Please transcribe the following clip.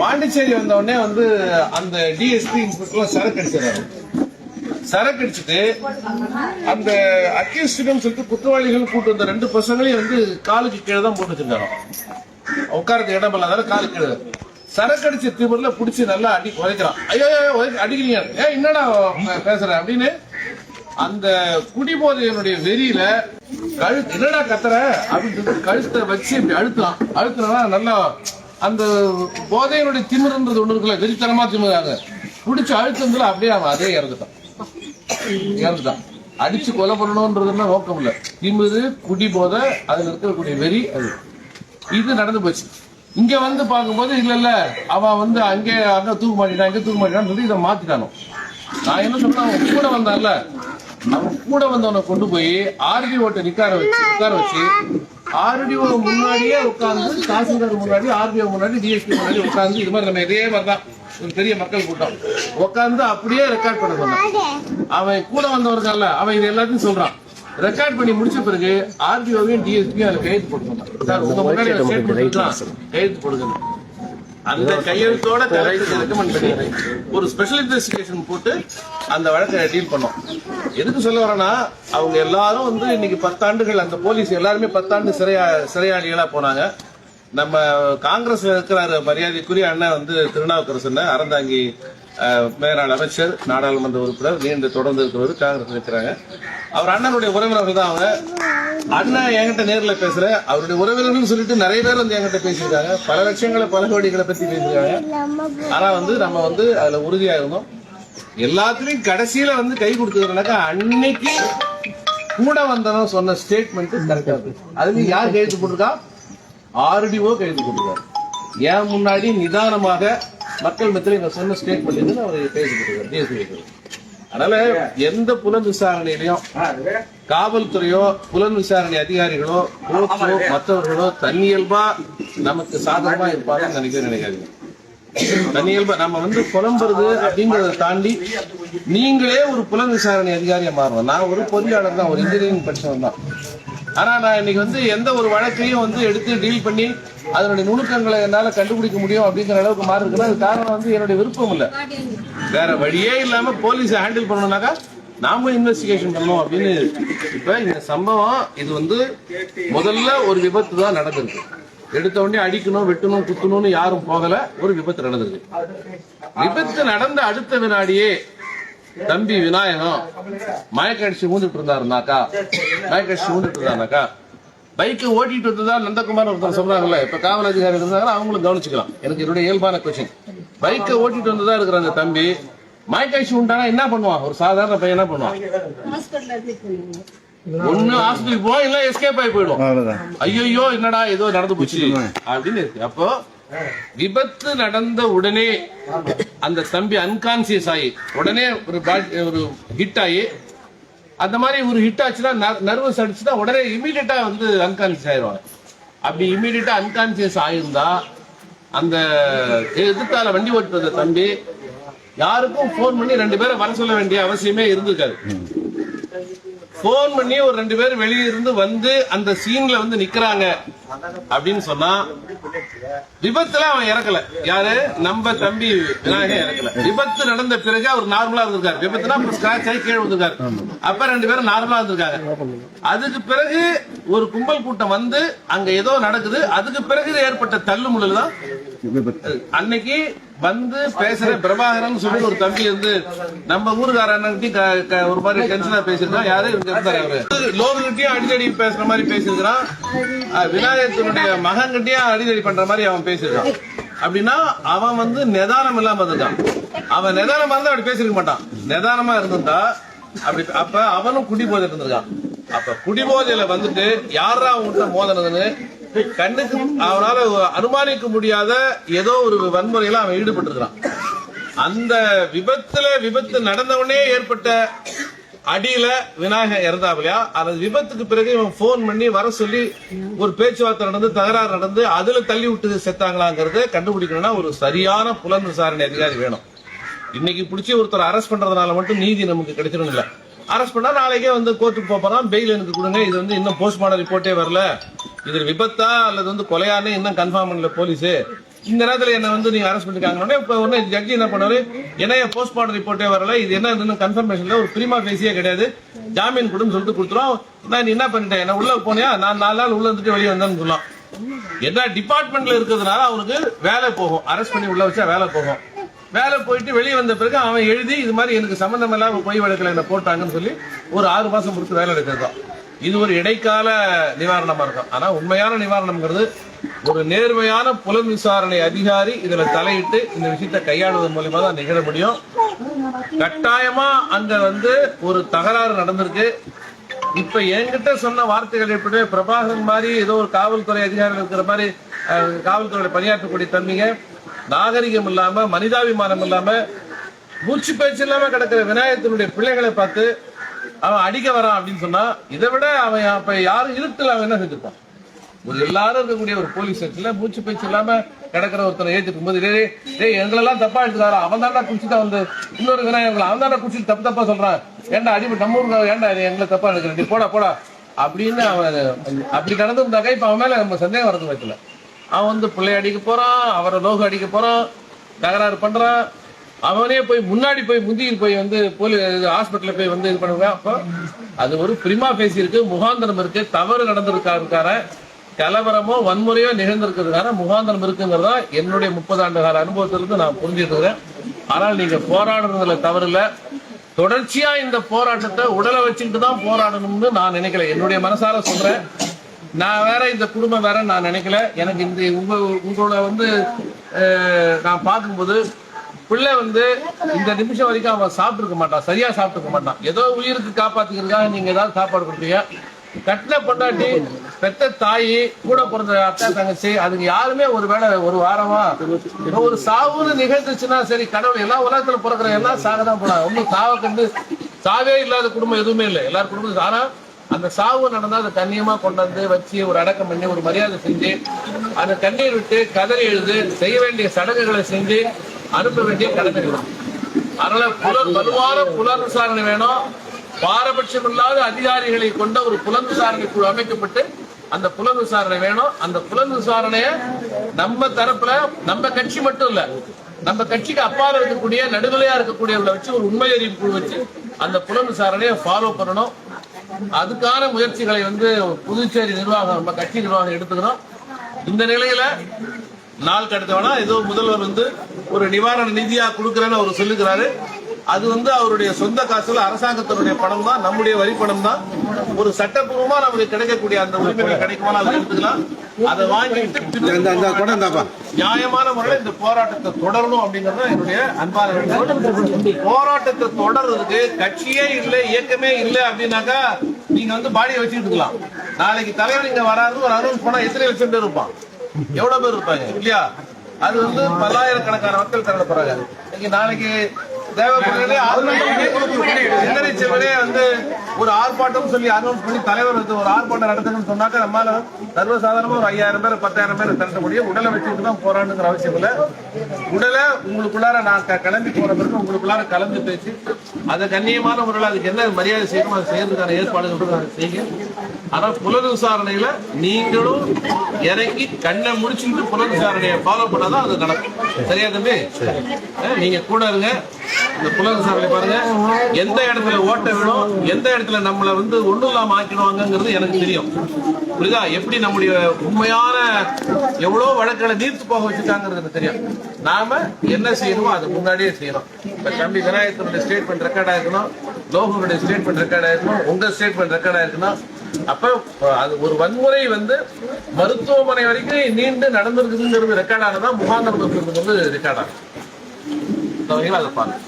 பாண்டிச்சேரி வந்த உடனே வந்து அந்த டிஎஸ்பி இன்ஸ்பெக்டர் சரக்கு அடிச்சிடறாரு சரக்கு அடிச்சுட்டு அந்த அக்யூஸ்டிடம் சொல்லிட்டு குற்றவாளிகள் கூட்டு வந்த ரெண்டு பசங்களையும் வந்து காலுக்கு கீழே தான் போட்டு வச்சிருக்காங்க. உட்காரது இடம் இல்லாத காலுக்கு கீழே. சரக்கு அடிச்ச திமிர்ல பிடிச்சி நல்லா அடி உதைக்கிறான். ஐயோ ஐயோ, உதைக்க- அடிக்கிறீங்க ஏ என்னடா பேசுற? அப்படின்னு அந்த குடிபோதையனுடைய வெறியில கழுத்து என்னடா கத்துற? அப்படின்னு கழுத்தை வச்சு இப்படி அழுத்தலாம் அழுத்தினா நல்லா அந்த போதையினுடைய திமிருன்றது ஒன்று இருக்குல்ல வெறித்தனமா திமிராங்க பிடிச்சி அழுத்தத்துல அப்படியே அவன் அதே இறந்துட்டான். இறந்துட்டான். அடிச்சு கொலை பண்ணணும்ன்றதுன்னா நோக்கம் இல்லை. திமிரு குடி போதை அதுல இருக்கக்கூடிய வெறி அது. இது நடந்து போச்சு. இங்க வந்து பார்க்கும்போது இல்ல இல்ல அவன் வந்து அங்கே அங்க தூக்க மாட்டிட்டான் இங்க தூக்க மாட்டிட்டான்னு சொல்லி இதை மாத்திட்டானோ. நான் என்ன சொன்னேன் அவன் கூட வந்தான்ல. அவன் கூட வந்தவனை கொண்டு போய் ஆர்டி ஓட்ட நிக்கார வச்சு உட்கார வச்சு ஆர்டிஓ முன்னாடியே உட்கார்ந்து தாசில்தார் முன்னாடி ஆர்டிஓ முன்னாடி டிஎஸ்பி முன்னாடி உட்கார்ந்து இது மாதிரி நம்ம இதே மாதிரி தான். ஒரு பெரிய மக்கள் கூட்டம். உட்கார்ந்து அப்படியே ரெக்கார்ட் பண்ண சொன்னான். அவன் கூட வந்தவர்கள்ல அவன் இது எல்லாத்தையும் சொல்றான். ரெக்கார்ட் பண்ணி முடிச்ச பிறகு ஆர்டிஓவையும் டிஎஸ்பியும் அதுல கையெழுத்து போட்டு சார் உங்க முன்னாடி கையெழுத்து போடுங்க அந்த கையெழுத்தோட ஒரு ஸ்பெஷல் இன்வெஸ்டிகேஷன் போட்டு அந்த வழக்கை டீல் பண்ணோம். எதுக்கு சொல்ல வரேன்னா அவங்க எல்லாரும் வந்து இன்னைக்கு பத்தாண்டுகள் அந்த போலீஸ் எல்லாருமே பத்தாண்டு சிறையா சிறையாளிகளா போனாங்க. நம்ம காங்கிரஸ்ல இருக்கிறாரு மரியாதைக்குரிய அண்ணன் வந்து திருநாவுக்கரசன் அறந்தாங்கி மேலாண் மேலாள் அமைச்சர் நாடாளுமன்ற உறுப்பினர் நீண்டு தொடர்ந்து இருக்கிறவர் காங்கிரஸ் இருக்கிறாங்க அவர் அண்ணனுடைய உறவினர்கள் தான் அவங்க. அண்ணன் என்கிட்ட நேர்ல பேசுற அவருடைய உறவினர்கள் சொல்லிட்டு நிறைய பேர் வந்து என்கிட்ட பேசியிருக்காங்க. பல லட்சங்களை பல கோடிகளை பத்தி பேசியிருக்காங்க. ஆனா வந்து நம்ம வந்து அதுல உறுதியா இருந்தோம். எல்லாத்துலயும் கடைசியில வந்து கை கொடுத்ததுனாக்கா அன்னைக்கு கூட வந்தவன் சொன்ன ஸ்டேட்மெண்ட் கரெக்டா இருக்கு. அதுல யார் கைது போட்டிருக்கா? ஆர்டிஓ கைது போட்டிருக்காரு. ஏன் முன்னாடி நிதானமாக மக்கள் மத்தியில் இங்க சொன்ன ஸ்டேட்மெண்ட் அவர் கையெழுத்து போட்டிருக்காரு டிஎஸ்பி அதனால எந்த புலன் விசாரணையிலையும் காவல்துறையோ புலன் விசாரணை அதிகாரிகளோ போர்ச்சோ மற்றவர்களோ தன்னியல்பா நமக்கு சாதகமா இருப்பாங்கன்னு நினைக்க நினைக்காதீங்க. தன்னியல்பா நம்ம வந்து புலம்புறது அப்படிங்கறத தாண்டி நீங்களே ஒரு புலன் விசாரணை அதிகாரியா மாறணும். நான் ஒரு பொறியாளர் தான் ஒரு இன்ஜினியரிங் படிச்சவன் தான். ஆனா நான் இன்னைக்கு வந்து எந்த ஒரு வழக்கையும் வந்து எடுத்து டீல் பண்ணி அதனுடைய நுணுக்கங்களை என்னால கண்டுபிடிக்க முடியும் அப்படிங்கிற அளவுக்கு மாறி இருக்குன்னா அது காரணம் வந்து என்னுடைய விருப்பம் இல்ல. வேற வழியே இல்லாம போலீஸ் ஹேண்டில் பண்ணணும்னாக்கா நாம இன்வெஸ்டிகேஷன் பண்ணணும் அப்படின்னு. இப்ப இந்த சம்பவம் இது வந்து முதல்ல ஒரு விபத்து தான் நடந்திருக்கு. எடுத்த உடனே அடிக்கணும் வெட்டணும் குத்தணும்னு யாரும் போகல. ஒரு விபத்து நடந்திருக்கு விபத்து நடந்த அடுத்த வினாடியே தம்பி விநாயகம் மயக்கடிச்சு ஊந்துட்டு இருந்தாருனாக்கா மயக்கடிச்சு ஊந்துட்டு இருந்தாருனாக்கா பைக்கு ஓட்டிட்டு வந்ததா நந்தகுமார் ஒருத்தர் சொன்னாங்கல்ல இப்ப காவல் அதிகாரி இருந்தாங்க அவங்களும் கவனிச்சுக்கலாம். எனக்கு என்னுடைய இயல்பான கொஸ்டின் பைக்கை ஓட்டிட்டு வந்ததா இருக்கிற அந்த தம்பி மயக்கடிச்சு உண்டானா என்ன பண்ணுவான்? ஒரு சாதாரண பையன் என்ன பண்ணுவான்? ஒண்ணு ஹாஸ்பிட்டல் போய் இல்ல எஸ்கேப் ஆகி போயிடும் அவ்வளவுதான். ஐயோ என்னடா ஏதோ நடந்து போச்சு. அப்படின்னு இருக்கு. அப்போ விபத்து நடந்த உடனே அந்த தம்பி அன்கான்சியஸ் ஆகி உடனே ஒரு ஒரு ஹிட் ஆகி அந்த மாதிரி ஒரு ஹிட் ஆச்சுன்னா நர்வஸ் அடிச்சுன்னா உடனே இமீடியட்டா வந்து அன்கான்சியஸ் ஆயிடுவாங்க அப்படி இமீடியட்டா அன்கான்சியஸ் ஆயிருந்தா அந்த எதிர்த்தால வண்டி ஓட்டு வந்த தம்பி யாருக்கும் ஃபோன் பண்ணி ரெண்டு பேரை வர சொல்ல வேண்டிய அவசியமே இருந்திருக்காது. போன் பண்ணி ஒரு ரெண்டு பேர் வெளியே இருந்து வந்து அந்த சீன்ல வந்து நிக்கிறாங்க. அப்படின்னு சொன்னா விபத்துல அவன் இறக்கல. யாரு? நம்ம தம்பி விநாயகன் இறக்கல. விபத்து நடந்த பிறகு அவர் நார்மலா இருந்திருக்காரு. விபத்துனா அப்புறம் ஸ்கிராச் ஆகி கீழே வந்திருக்காரு அப்ப ரெண்டு பேரும் நார்மலா இருந்திருக்காங்க. அதுக்கு பிறகு ஒரு கும்பல் கூட்டம் வந்து அங்க ஏதோ நடக்குது. அதுக்கு பிறகு ஏற்பட்ட தள்ளுமுள்ளல் தான் அன்னைக்கு வந்து பேசுற பிரபாகரன் சொல்லி ஒரு தம்பி வந்து நம்ம ஊருக்கார அண்ணன்கிட்டயும் ஒரு மாதிரி டென்ஷனா பேசியிருக்கான். யாரும் இங்க இருந்தாரு அவரு. லோகங்கிட்டயும் அடிதடி பேசுற மாதிரி பேசியிருக்கிறான். விநாயகத்தினுடைய மகன்கிட்டயும் அடிதடி பண்ற மாதிரி அவன் பேசியிருக்கான். அப்படின்னா அவன் வந்து நிதானம் இல்லாம இருக்கான் அவன் நிதானமா இருந்தா அப்படி பேசிருக்க மாட்டான். நிதானமா இருந்திருந்தா அப்படி அப்ப அவனும் குடி போதையில இருந்திருக்கான். அப்ப குடிபோதையில வந்துட்டு யாரா அவன்கிட்ட மோதனதுன்னு கண்ணுக்கு அவனால அனுமானிக்க முடியாத ஏதோ ஒரு வன்முறையில அவன் ஈடுபட்டு அந்த விபத்துல விபத்து நடந்தவனே ஏற்பட்ட அடியில விநாயகர் இறந்தாவிலையா அந்த விபத்துக்கு பிறகு இவன் போன் பண்ணி வர சொல்லி ஒரு பேச்சுவார்த்தை நடந்து தகராறு நடந்து அதுல தள்ளி விட்டு செத்தாங்களாங்கிறத கண்டுபிடிக்கணும்னா ஒரு சரியான புலன் விசாரணை அதிகாரி வேணும். இன்னைக்கு பிடிச்சி ஒருத்தர் அரெஸ்ட் பண்றதுனால மட்டும் நீதி நமக்கு கிடைச்சிடும் இல்ல. அரெஸ்ட் பண்ணா நாளைக்கே வந்து கோர்ட்டுக்கு போறான் பெயில் எனக்கு கொடுங்க இது வந்து இன்னும் போஸ்ட்மார்டம் ரிப்போர்ட்டே வரல. இது விபத்தா அல்லது வந்து கொலையானே இன்னும் கன்ஃபார்ம் பண்ணல போலீஸு. இந்த நேரத்தில் என்ன வந்து நீங்க அரெஸ்ட் பண்ணிருக்காங்க இப்போ உடனே ஜட்ஜி என்ன பண்ணாரு? என்னைய போஸ்ட்மார்ட்டம் ரிப்போர்ட்டே வரல. இது என்ன கன்ஃபர்மேஷன்ல ஒரு பிரிமா பேசியே கிடையாது. ஜாமீன் கொடுன்னு சொல்லிட்டு கொடுத்துரும் நான் நீ என்ன பண்ணிட்டேன்? என்ன உள்ள போனியா? நான் நாலு நாள் உள்ள இருந்துட்டு வெளியே வந்தேன்னு சொல்லலாம் என்ன டிபார்ட்மெண்ட்ல இருக்கிறதுனால அவனுக்கு வேலை போகும். அரெஸ்ட் பண்ணி உள்ள வச்சா வேலை போகும். வேலை போயிட்டு வெளியே வந்த பிறகு அவன் எழுதி இது மாதிரி எனக்கு சம்பந்தம் இல்லாம போய் வழக்கில் என்ன போட்டாங்கன்னு சொல்லி ஒரு ஆறு மாசம் கொடுத்து வேலை எடுக்கிறது இது ஒரு இடைக்கால நிவாரணமா இருக்கும். ஆனா உண்மையான நிவாரணம்ங்கிறது ஒரு நேர்மையான புலன் விசாரணை அதிகாரி இதுல தலையிட்டு இந்த விஷயத்தை கையாளுவதன் மூலியமா தான் நிகழ முடியும். கட்டாயமா அங்க வந்து ஒரு தகராறு நடந்திருக்கு. இப்ப என்கிட்ட சொன்ன வார்த்தைகள் எப்படி பிரபாகரன் மாதிரி ஏதோ ஒரு காவல்துறை அதிகாரிகள் இருக்கிற மாதிரி காவல்துறையில பணியாற்றக்கூடிய தன்மைங்க. நாகரிகம் இல்லாம மனிதாபிமானம் இல்லாம மூச்சு பேச்சு இல்லாம கிடக்கிற விநாயகத்தினுடைய பிள்ளைகளை பார்த்து அவன் அடிக்க வரான் அப்படின்னு சொன்னா இதை விட அவன் அப்ப யாரும் இருட்டுல அவன் என்ன செஞ்சிருப்பான்? ஒரு எல்லாரும் இருக்கக்கூடிய ஒரு போலீஸ் ஸ்டேஷன்ல மூச்சு பேச்சு இல்லாம கிடக்கிற ஒருத்தனை ஏற்றிட்டு இருக்கும்போது டேய் டேய் எங்களெல்லாம் தப்பா எடுத்துக்காரா அவன் தாண்டா குடிச்சுட்டு வந்து இன்னொரு விநாயகங்களை அவன் தாண்டா குடிச்சிட்டு தப்பு தப்பா சொல்றான். ஏன்டா அடிபட்டு நம்ம ஊருக்கு ஏன்டா இது எங்களை தப்பா எடுக்கிற நீ போடா போடா. அப்படின்னு அவன் அப்படி நடந்திருந்தாக்க இப்ப அவன் மேல நம்ம சந்தேகம் வரது வைக்கல. அவன் வந்து பிள்ளை அடிக்க போறான் அவரை லோகம் அடிக்க போறான் தகராறு பண்றான். அவனே போய் முன்னாடி போய் முந்தியில் போய் வந்து போலி ஹாஸ்பிட்டலில் போய் வந்து இது பண்ணுவேன் அப்போ அது ஒரு பிரிமா பேசி இருக்கு முகாந்திரம் இருக்கு தவறு நடந்திருக்காருக்கார கலவரமோ வன்முறையோ நிகழ்ந்திருக்கிறதுக்கான முகாந்திரம் இருக்குங்கிறதா என்னுடைய முப்பது ஆண்டு கால அனுபவத்திலிருந்து நான் புரிஞ்சிருக்கிறேன் ஆனால் நீங்க போராடுறதுல தவறு இல்ல. தொடர்ச்சியா இந்த போராட்டத்தை உடலை வச்சுக்கிட்டு தான் போராடணும்னு நான் நினைக்கல. என்னுடைய மனசார சொல்றேன். நான் வேற இந்த குடும்பம் வேற நான் நினைக்கல. எனக்கு இந்த உங்க உங்களோட வந்து நான் பார்க்கும்போது பிள்ளை வந்து இந்த நிமிஷம் வரைக்கும் அவன் சாப்பிட்டுருக்க மாட்டான் சரியா சாப்பிட்டுருக்க மாட்டான். ஏதோ உயிருக்கு காப்பாத்திக்கிறதுக்காக நீங்க ஏதாவது சாப்பாடு கொடுப்பீங்க கட்டின பொண்டாட்டி பெத்த தாய் கூட பிறந்த அத்தை தங்கச்சி அதுக்கு யாருமே ஒரு வேளை ஒரு வாரமா ஒரு சாவுன்னு நிகழ்ந்துச்சுன்னா சரி கடவுள் எல்லா உலகத்துல பிறக்கிற எல்லாம் சாக தான் போனாங்க ஒன்றும் சாவை கண்டு சாவே இல்லாத குடும்பம் எதுவுமே இல்லை. எல்லாரும் குடும்பம் ஆனா அந்த சாவு நடந்தா அதை கண்ணியமா கொண்டு வந்து வச்சு ஒரு அடக்கம் பண்ணி ஒரு மரியாதை செஞ்சு அந்த கண்ணீர் விட்டு கதறி எழுது செய்ய வேண்டிய சடங்குகளை செஞ்சு அனுப்ப வேண்டிய கடமை அதனால புலர் வலுவான புலர் விசாரணை வேணும். பாரபட்சம் இல்லாத அதிகாரிகளை கொண்ட ஒரு புலன் விசாரணை குழு அமைக்கப்பட்டு அந்த புலன் விசாரணை வேணும். அந்த புலன் விசாரணைய நம்ம தரப்புல நம்ம கட்சி மட்டும் இல்ல நம்ம கட்சிக்கு அப்பால இருக்கக்கூடிய நடுநிலையா இருக்கக்கூடியவங்களை வச்சு ஒரு உண்மை அறிவு குழு வச்சு அந்த புலன் விசாரணையை ஃபாலோ பண்ணணும். அதுக்கான முயற்சிகளை வந்து புதுச்சேரி நிர்வாகம் நம்ம கட்சி நிர்வாகம் எடுத்துக்கணும். இந்த நிலையில நாள் கடத்தவனா ஏதோ முதல்வர் வந்து ஒரு நிவாரண நிதியா கொடுக்கறேன்னு அவர் சொல்லுகிறாரு அது வந்து அவருடைய சொந்த காசுல அரசாங்கத்தினுடைய பணம் தான் நம்முடைய வரி பணம் தான் ஒரு சட்டப்பூர்வமா நமக்கு கிடைக்கக்கூடிய அந்த உரிமைகள் கிடைக்குமா அதை எடுத்துக்கலாம். அதை வாங்கிட்டு நியாயமான முறையில் இந்த போராட்டத்தை தொடரணும் அப்படிங்கறது என்னுடைய அன்பான. போராட்டத்தை தொடர்றதுக்கு கட்சியே இல்லை இயக்கமே இல்லை அப்படின்னாக்கா நீங்க வந்து பாடியை வச்சுட்டு இருக்கலாம். நாளைக்கு தலைவர் இங்க வராது ஒரு அனௌன்ஸ் பண்ணா எத்தனை லட்சம் பேர் இருப்பான்? எவ்வளவு பேர் இருப்பாங்க? இல்லையா? அது வந்து பல்லாயிரக்கணக்கான மக்கள் திரள போறாங்க. இன்னைக்கு நாளைக்கு தேவைப்படுறதே சிந்தனை செல்வனே வந்து ஒரு ஆர்ப்பாட்டம் சொல்லி அனௌன்ஸ் பண்ணி தலைவர் வந்து ஒரு ஆர்ப்பாட்டம் நடத்தணும்னு சொன்னாக்க நம்மால சர்வசாதாரணமா ஒரு ஐயாயிரம் பேர் பத்தாயிரம் பேர் திரட்ட முடியும் உடலை வச்சுட்டு தான் போராடுங்கிற அவசியம் இல்ல. உடலை உங்களுக்குள்ளார நான் கிளம்பி போற பிறகு உங்களுக்குள்ளார கலந்து பேசி அதை கண்ணியமான முறையில் அதுக்கு என்ன மரியாதை செய்யணும் அதை செய்யறதுக்கான ஏற்பாடுகள் நான் செய்யுங்க. ஆனா புலர் விசாரணையில நீங்களும் இறங்கி கண்ணை முடிச்சுட்டு புலர் விசாரணையை ஃபாலோ பண்ணாதான் அது நடக்கும். சரியா தம்பி? நீங்க கூட இருங்க. இந்த புலர் விசாரணை பாருங்க. எந்த இடத்துல ஓட்ட வேணும் எந்த இடத்துல நம்மளை வந்து ஒண்ணும் இல்லாம ஆக்கிடுவாங்கங்கிறது எனக்கு தெரியும். புரியுதா? எப்படி நம்முடைய உண்மையான எவ்வளவு வழக்குகளை நீர்த்து போக வச்சுட்டாங்கிறது எனக்கு தெரியும். நாம என்ன செய்யணுமோ அது முன்னாடியே செய்யணும். இப்ப தம்பி விநாயகத்தினுடைய ஸ்டேட்மெண்ட் ரெக்கார்ட் ஆயிருக்கணும் லோகனுடைய ஸ்டேட்மெண்ட் ரெக்கார்ட் ஆயிருக்கணும் உங்க ஸ்டேட்மெண்ட் ரெக்கார்ட் ஆயிருக்கணும் அப்ப அது ஒரு வன்முறை வந்து மருத்துவமனை வரைக்கும் நீண்டு நடந்திருக்குதுங்கிறது ரெக்கார்ட் ஆனதான் வந்து ரெக்கார்ட் ஆகும் அதை பாருங்க.